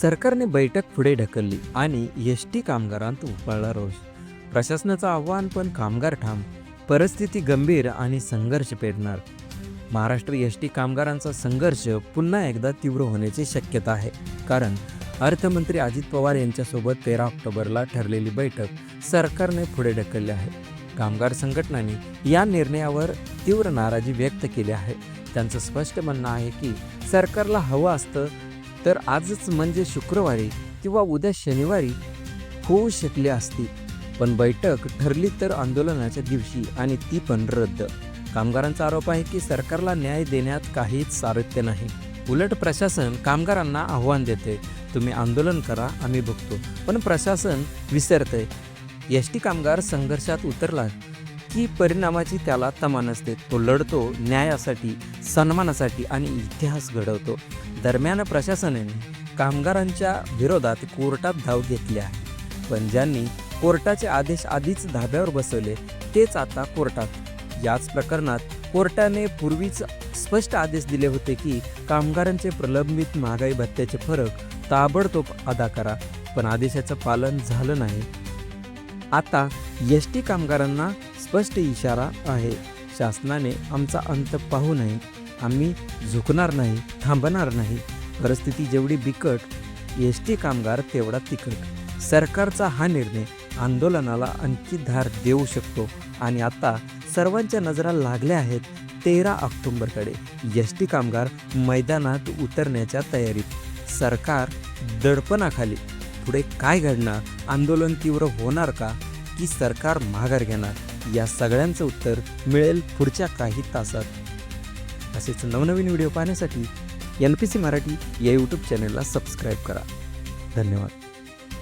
सरकारने बैठक पुढे ढकलली आणि एस टी कामगारांत उपळला रोष. प्रशासनाचं आव्हान पण कामगार ठाम. परिस्थिती गंभीर आणि संघर्ष पेरणार महाराष्ट्र एस टी कामगारांचा संघर्ष पुन्हा एकदा तीव्र होण्याची शक्यता आहे. कारण अर्थमंत्री अजित पवार यांच्यासोबत तेरा ऑक्टोबरला ठरलेली बैठक सरकारने पुढे ढकलली आहे. कामगार संघटनांनी या निर्णयावर तीव्र नाराजी व्यक्त केली आहे. त्यांचं स्पष्ट म्हणणं आहे की सरकारला हवं असतं तर आजच म्हणजे शुक्रवारी किंवा उद्या शनिवारी होऊ शकली असती. पण बैठक ठरली तर आंदोलनाच्या दिवशी आणि ती पण रद्द. कामगारांचा आरोप आहे की सरकारला न्याय देण्यात काहीच सारथ्य नाही. उलट प्रशासन कामगारांना आव्हान देते. तुम्ही आंदोलन करा आम्ही बघतो. पण प्रशासन विसरतंय. एस टी कामगार संघर्षात उतरला की परिणामाची त्याला तमा नसते तो लढतो न्यायासाठी सन्मानासाठी आणि इतिहास घडवतो. दरम्यान प्रशासनाने कामगारांच्या विरोधात कोर्टात धाव घेतली आहे. पण ज्यांनी कोर्टाचे आदेश आधीच धाब्यावर बसवले तेच आता कोर्टात. याच प्रकरणात कोर्टाने पूर्वीच स्पष्ट आदेश दिले होते की कामगारांचे प्रलंबित महागाई भत्त्याचे फरक ताबडतोब अदा करा पण आदेशाचं पालन झालं नाही. आता एस टी कामगारांना स्पष्ट इशारा आहे. शासनाने आमचा अंत पाहू नये. आम्ही झुकणार नाही थांबणार नाही. परिस्थिती जेवढी बिकट एस टी कामगार तेवढा तिकट सरकारचा हा निर्णय आंदोलनाला आणखी धार देऊ शकतो. आणि आता सर्वांच्या नजरा लागल्या आहेत तेरा ऑक्टोंबरकडे. एस टी कामगार मैदानात उतरण्याच्या तयारीत. सरकार दडपणाखाली. पुढे काय घडणार? आंदोलन तीव्र होणार का? की सरकार माघार घेणार? या सगळ्यांचं उत्तर मिळेल पुढच्या काही तासात. असेच नवनवीन व्हिडिओ पाहण्यासाठी एन पी सी मराठी या यूट्यूब चॅनलला सबस्क्राईब करा. धन्यवाद.